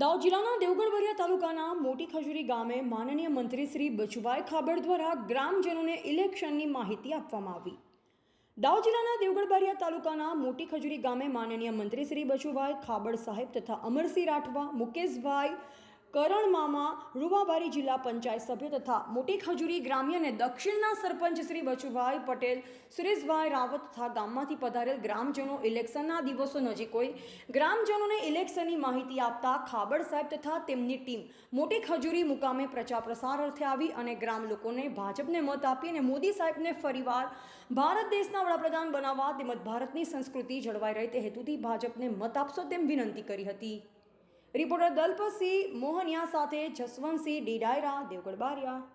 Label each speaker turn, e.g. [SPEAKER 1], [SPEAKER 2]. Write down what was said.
[SPEAKER 1] દાહોદ જિલ્લાના દેવગઢવરિયા તાલુકાના મોટી ખજૂરી ગામે માનનીય મંત્રી શ્રી બચુભાઈ ખાબડ દ્વારા ગ્રામજનોને ઇલેક્શનની માહિતી આપવામાં આવી. દાહોદ જિલ્લાના દેવગઢ તાલુકાના મોટી ખજૂરી ગામે માનનીય મંત્રી શ્રી બચુભાઈ ખાબડ સાહેબ તથા અમરસિંહ રાઠવા, મુકેશભાઈ કરણ મામા રૂવાબારી જિલ્લા પંચાયત સભ્ય તથા મોટી ખજૂરી ગ્રામ્ય અને દક્ષિણના સરપંચ શ્રી બચુભાઈ પટેલ, સુરેશભાઈ રાવત તથા ગામમાંથી પધારેલ ગ્રામજનો ઇલેક્શનના દિવસો નજીક હોય. ગ્રામજનોને ઇલેક્શનની માહિતી આપતા ખાબડ સાહેબ તથા તેમની ટીમ મોટી ખજૂરી મુકામે પ્રચાર પ્રસાર અર્થે આવી અને ગ્રામ લોકોને ભાજપને મત આપી અને મોદી સાહેબને ફરીવાર ભારત દેશના વડાપ્રધાન બનાવવા તેમજ ભારતની સંસ્કૃતિ જળવાઈ રહે તે હેતુથી ભાજપને મત આપશો તેમ વિનંતી કરી હતી. રિપોર્ટર દલપતસિંહ મોહનિયા સાથે જસવંતસિંહ ડીડાયરા દેવગઢ બારિયા.